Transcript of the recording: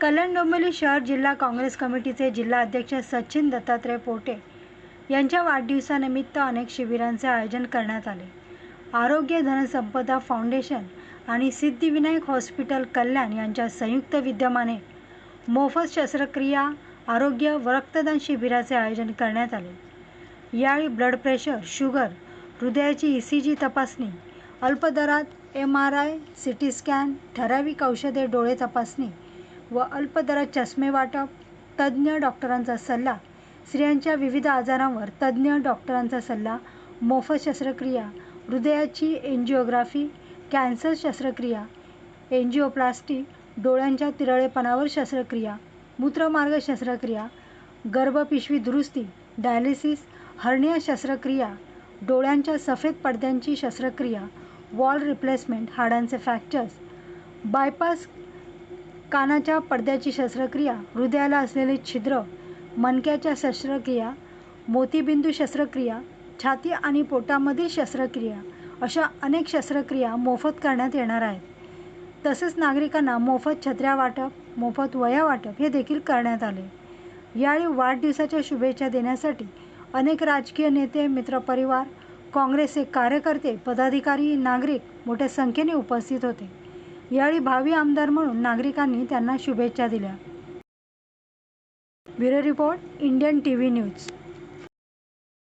कल्याण डोंबिवली शहर जिल्हा काँग्रेस कमिटीचे जिल्हा अध्यक्ष सचिन दत्तात्रय पोटे यांच्या वाढदिवसानिमित्त अनेक शिबिरांचे आयोजन करण्यात आले. आरोग्य धनसंपदा फाउंडेशन आणि सिद्धिविनायक हॉस्पिटल कल्याण यांच्या संयुक्त विद्यमाने मोफत शस्त्रक्रिया आरोग्य व रक्तदान शिबिराचे आयोजन करण्यात आले. यावेळी ब्लड प्रेशर शुगर हृदयाची ई सी जी तपासणी अल्पदरात M R I C T scan ठराविक औषधे डोळे तपासणी व अल्पदरात चष्मे वाटप तज्ज्ञ डॉक्टरांचा सल्ला स्त्रियांच्या विविध आजारांवर तज्ज्ञ डॉक्टरांचा सल्ला मोफत शस्त्रक्रिया हृदयाची एंजिओग्राफी कॅन्सर शस्त्रक्रिया एन्जिओप्लास्टी डोळ्यांच्या तिरळेपणावर शस्त्रक्रिया मूत्रमार्ग शस्त्रक्रिया गर्भपिशवी दुरुस्ती डायलिसिस हर्निया शस्त्रक्रिया डोळ्यांच्या सफेद पडद्यांची शस्त्रक्रिया वॉल रिप्लेसमेंट हाडांचे फ्रॅक्चर्स बायपास कानाच्या पडद्याची शस्त्रक्रिया हृदयाला असलेले छिद्र मणक्याच्या शस्त्रक्रिया मोतीबिंदू शस्त्रक्रिया छाती आणि पोटामधील शस्त्रक्रिया अशा अनेक शस्त्रक्रिया मोफत करण्यात येणार आहेत. तसेच नागरिकांना मोफत छत्र्या वाटप मोफत वह्या वाटप हे देखील करण्यात आले. यावेळी वाढदिवसाच्या शुभेच्छा देण्यासाठी अनेक राजकीय नेते मित्रपरिवार काँग्रेसचे कार्यकर्ते पदाधिकारी नागरिक मोठ्या संख्येने उपस्थित होते. यावेळी भावी आमदार म्हणून नागरिकांनी त्यांना शुभेच्छा दिल्या. Bureau report Indian T V news.